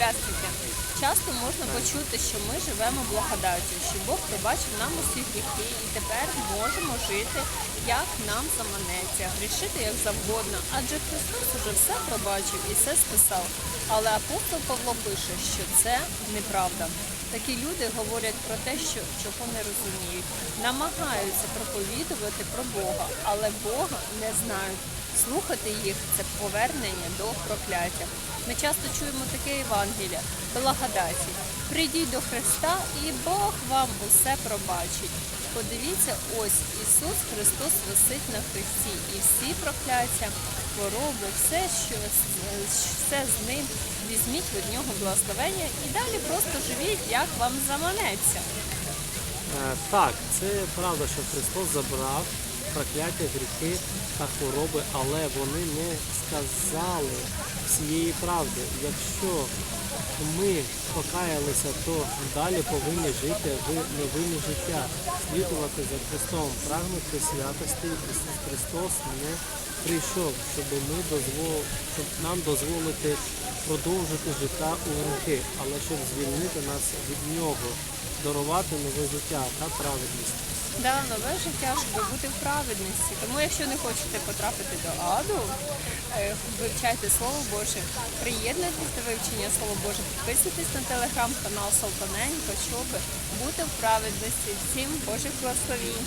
Здравствуйте. Часто можна почути, що ми живемо благодаттю, що Бог пробачив нам усі гріхи і тепер можемо жити, як нам заманеться, грішити як завгодно. Адже Христос уже все пробачив і все списав. Але апостол Павло пише, що це неправда. Такі люди говорять про те, що чого не розуміють, намагаються проповідувати про Бога, але Бога не знають. Слухати їх це повернення до прокляття. Ми часто чуємо таке Євангеліє, благодаті. Прийдіть до Христа, і Бог вам усе пробачить. Подивіться, ось Ісус Христос висить на хресті, і всі прокляття, хвороби, все, що все з ним, візьміть від нього благословення і далі просто живіть, як вам заманеться. Е, Так, це правда, що Христос забрав прокляття, гріхи та хвороби, але вони не сказали всієї правди. Якщо ми покаялися, то далі повинні жити в новині життя, слідувати за Христом, прагнути святості. Ісус Христос не прийшов, щоб ми дозвол... щоб нам дозволити продовжити життя у гріхи, але щоб звільнити нас від нього, дарувати нове життя та праведність. Да, нове життя, щоб бути в праведності. Тому, якщо не хочете потрапити до аду, е, вивчайте Слово Боже, приєднуйтесь до вивчення Слова Боже, підписуйтесь на телеграм-канал Солтаненько, щоб бути в праведності. Всім Божих благословінь!